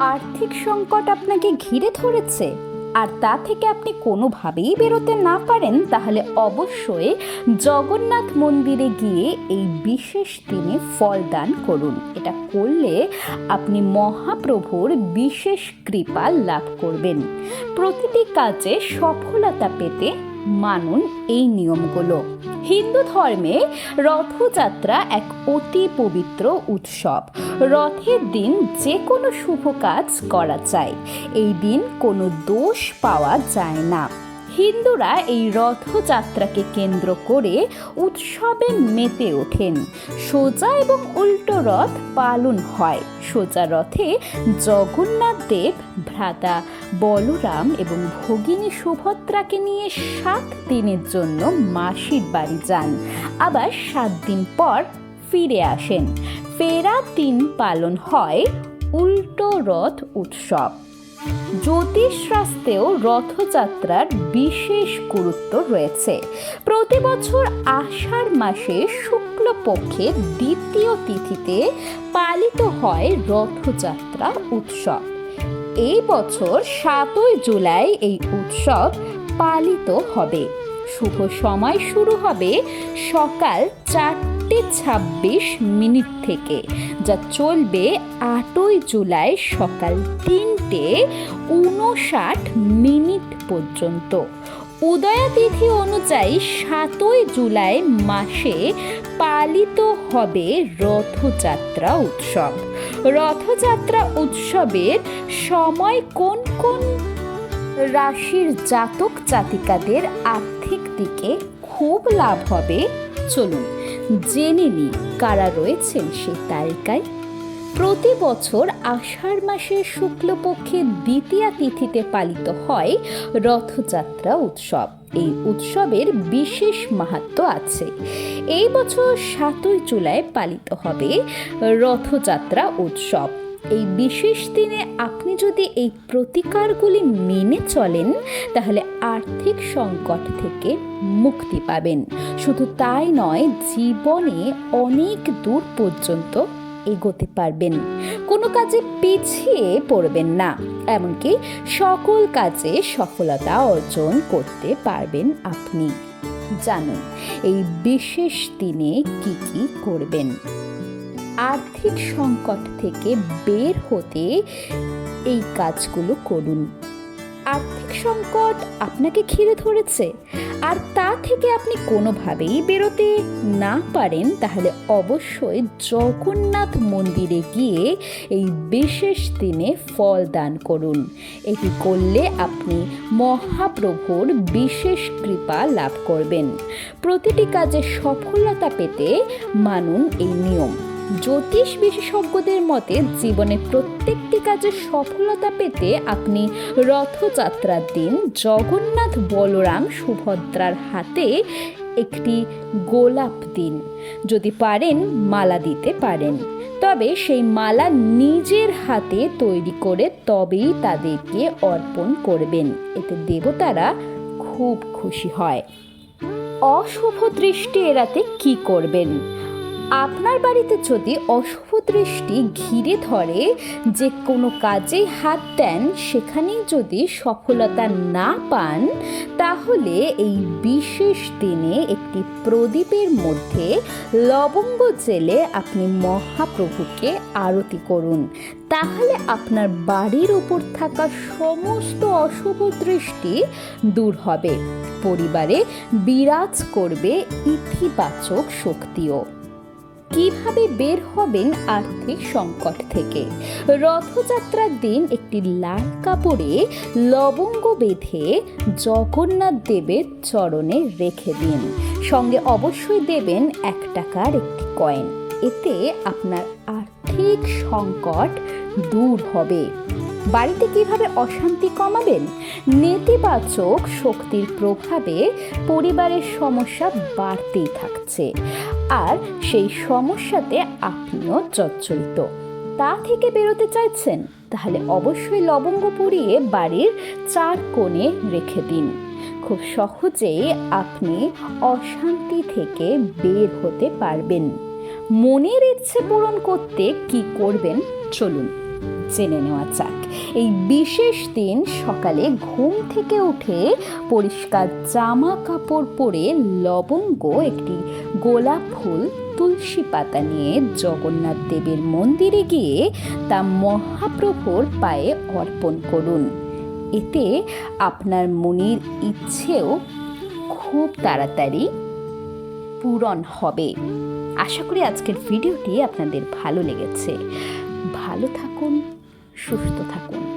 আর্থিক সংকট আপনাকে ঘিরে ধরেছে। আর তা থেকে আপনি কোনোভাবেই বেরোতে না পারেন, তাহলে অবশ্যই জগন্নাথ মন্দিরে গিয়ে এই বিশেষ দিনে ফল দান করুন। এটা করলে আপনি মহাপ্রভুর বিশেষ কৃপা লাভ করবেন। প্রতিটি কাজে সফলতা পেতে মানুন এই নিয়মগুলো। হিন্দু ধর্মে রথযাত্রা এক অতি পবিত্র উৎসব। রথের দিন যে কোনো শুভ কাজ করা যায়। এই দিন কোনো দোষ পাওয়া যায় না। হিন্দুরা এই রথযাত্রাকে কেন্দ্র করে উৎসবে মেতে ওঠেন। সোজা এবং উল্টো রথ পালন হয়। সোজা রথে জগন্নাথ দেব, ভ্রাতা বলরাম এবং ভগিনী সুভদ্রাকে নিয়ে সাত দিনের জন্য মাসির বাড়ি যান। আবার সাত দিন পর ফিরে আসেন। ফেরা দিন পালন হয় উল্টো রথ উৎসব। জ্যোতিষশাস্ত্রেও রথযাত্রার বিশেষ গুরুত্ব রয়েছে। প্রতি বছর আষাঢ় মাসে শুক্লপক্ষে দ্বিতীয় তিথিতে পালিত হয় রথযাত্রা উৎসব। এই বছর সাতই জুলাই এই উৎসব পালিত হবে। শুভ সময় শুরু হবে সকাল চারটে ছাব্বিশ মিনিট থেকে, যা চলবে আটই জুলাই সকাল তিনটে উনষাট মিনিট পর্যন্ত। উদয়া তিথি অনুযায়ী সাতই জুলাই মাসে পালিত হবে রথযাত্রা উৎসব। রথযাত্রা উৎসবের সময় কোন কোন রাশির জাতক জাতিকাদের আর্থিক দিকে খুব লাভ হবে? চলুন জেনে নিই কারা রয়েছেন সেই তালিকায়। প্রতি বছর আষাঢ় মাসের শুক্লপক্ষের দ্বিতীয়া তিথিতে পালিত হয় রথযাত্রা উৎসব। এই উৎসবের বিশেষ মাহাত্ম আছে। এই বছর সাতই জুলাই পালিত হবে রথযাত্রা উৎসব। এই বিশেষ দিনে আপনি যদি এই প্রতিকারগুলি মেনে চলেন, তাহলে আর্থিক সংকট থেকে মুক্তি পাবেন। শুধু তাই নয়, জীবনে অনেক দূর পর্যন্ত এগোতে পারবেন। কোনো কাজে পিছিয়ে পড়বেন না, এমনকি সকল কাজে সফলতা অর্জন করতে পারবেন আপনি। জানুন, এই বিশেষ দিনে কি কি করবেন। আর্থিক সংকট থেকে বের হতে এই কাজগুলো করুন। আর্থিক সংকট আপনাকে ঘিরে ধরেছে। আর তা থেকে আপনি কোনোভাবেই বেরোতে না পারেন, তাহলে অবশ্যই জগন্নাথ মন্দিরে গিয়ে এই বিশেষ দিনে ফল দান করুন। এটি করলে আপনি মহাপ্রভুর বিশেষ কৃপা লাভ করবেন। প্রতিটি কাজে সফলতা পেতে মানুন এই নিয়ম। জ্যোতিষ বিশেষজ্ঞদের মতে, জীবনে প্রত্যেকটি কাজে সফলতা পেতে আপনি রথযাত্রার দিন জগন্নাথ বলরাম সুভদ্রার হাতে একটি গোলাপ দিন। যদি পারেন, মালা দিতে পারেন। তবে সেই মালা নিজের হাতে তৈরি করে তবেই তাদেরকে অর্পণ করবেন। এতে দেবতারা খুব খুশি হয়। অশুভ দৃষ্টি এড়াতে কি করবেন? আপনার বাড়িতে যদি অশুভ দৃষ্টি ঘিরে ধরে, যে কোনো কাজে হাত দেন, সেখানেই যদি সফলতা না পান, তাহলে এই বিশেষ দিনে একটি প্রদীপের মধ্যে লবঙ্গ জেলে আপনি মহাপ্রভুকে আরতি করুন। তাহলে আপনার বাড়ির উপর থাকা সমস্ত অশুভ দৃষ্টি দূর হবে। পরিবারে বিরাজ করবে ইতিবাচক শক্তিও। কীভাবে বের হবেন আর্থিক সংকট থেকে? রথযাত্রার দিন একটি লাল কাপড়ে লবঙ্গ বেঁধে জগন্নাথ দেবের চরণে রেখে দিন। সঙ্গে অবশ্যই দেবেন এক টাকার একটি কয়েন। এতে আপনার আর্থিক সংকট দূর হবে। বাড়িতে কীভাবে অশান্তি কমাবেন? নেতিবাচক শক্তির প্রভাবে পরিবারের সমস্যা বাড়তেই থাকছে। আর সেই সমস্যাতে আপনিও জর্জরিত। তা থেকে বেরোতে চাইছেন? তাহলে অবশ্যই লবঙ্গ পুড়িয়ে বাড়ির চার কোণে রেখে দিন। খুব সহজেই আপনি অশান্তি থেকে বের হতে পারবেন। মনের ইচ্ছে পূরণ করতে কি করবেন? চলুন। জেনে নেওয়া যাক। এই বিশেষ দিন সকালে ঘুম থেকে উঠে পরিষ্কার জামা কাপড় পরে লবঙ্গ, একটি গোলাপ ফুল, তুলসী পাতা নিয়ে জগন্নাথ দেবের মন্দিরে গিয়ে তা মহাপ্রভুর পায়ে অর্পণ করুন। এতে আপনার মনের ইচ্ছেও খুব তাড়াতাড়ি পূরণ হবে। আশা করি আজকের ভিডিওটি আপনাদের ভালো লেগেছে। ভালো থাকুন। সুস্থ থাকুন